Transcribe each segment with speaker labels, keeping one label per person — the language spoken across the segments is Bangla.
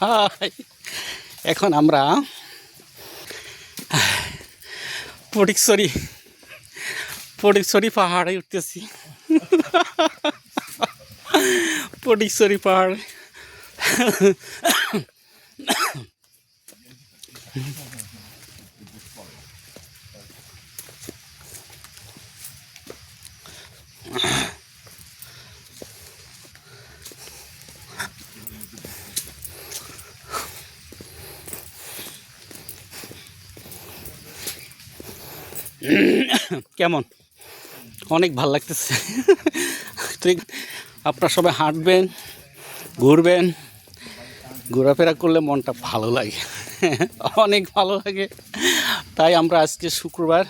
Speaker 1: হাই। এখন আমরা পটিকসরি পটিকসরি পাহাড়ে উঠতেছি। পটিকসরি পাহাড়। কেমন? অনেক ভালো লাগতেছে। ঠিক আপনারা সবাই হাঁটবেন, ঘুরবেন, ঘোরাফেরা করলে মনটা ভালো লাগে। অনেক ভালো লাগে। তাই আমরা আজকে শুক্রবার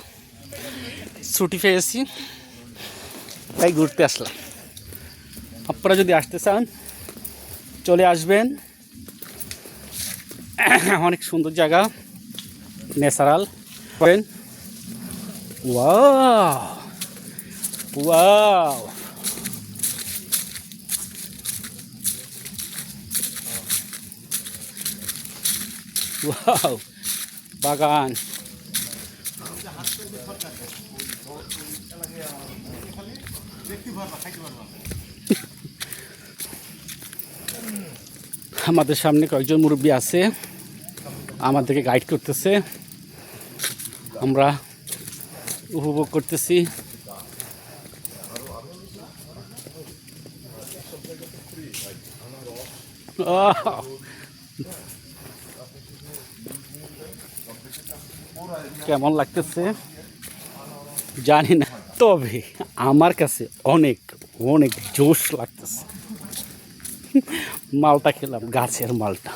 Speaker 1: ছুটি পেয়েছি, তাই ঘুরতে আসলাম। আপনারা যদি আসতে চান, চলে আসবেন। অনেক সুন্দর জায়গা, ন্যাচারাল। ওয়াও ওয়াও ওয়াও বাগান আমাদের সামনে কয়েকজন মুরব্বী আছে। আমাদেরকে গাইড করতেছে। আমরা উপভোগ করতেছি! কেমন লাগতেছে? জানি না, তবে আমার কাছে অনেক অনেক জোশ লাগতেছে। মালটা খেলাম, গাছের মালটা।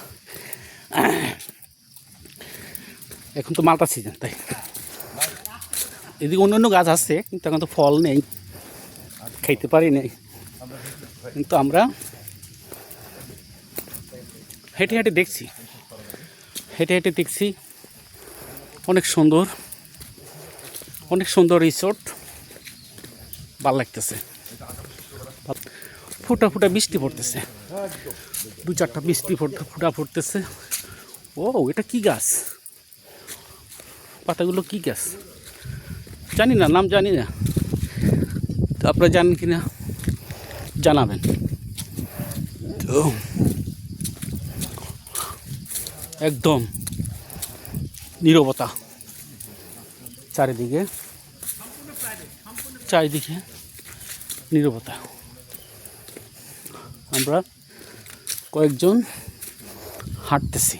Speaker 1: এখন তো মালটা সিজন তাই। এদিকে অন্য অন্য গাছ আছে, কিন্তু এখন তো ফল নেই খাইতে পারি নেই। কিন্তু আমরা হেঁটে হেঁটে দেখছি, হেঁটে হেঁটে দেখছি। অনেক সুন্দর অনেক সুন্দর রিসোর্ট ভালো লাগতেছে। ফুটা ফুটা বৃষ্টি পড়তেছে, দু চারটা বৃষ্টি ফুটা ফুটা পড়তেছে। ও, এটা কি গাছ? পাতাগুলো কি গাছ? জানি না নাম জানি না তো আপনারা জানেন কি না জানাবেন। তো একদম নীরবতা চারিদিকে চারিদিকে নীরবতা। আমরা কয়েকজন হাঁটতেছি।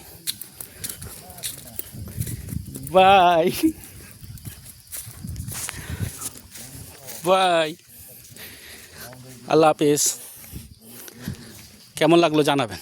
Speaker 1: বাই। বাই আল্লাহ হাফিজ। কেমন লাগল জানাবেন?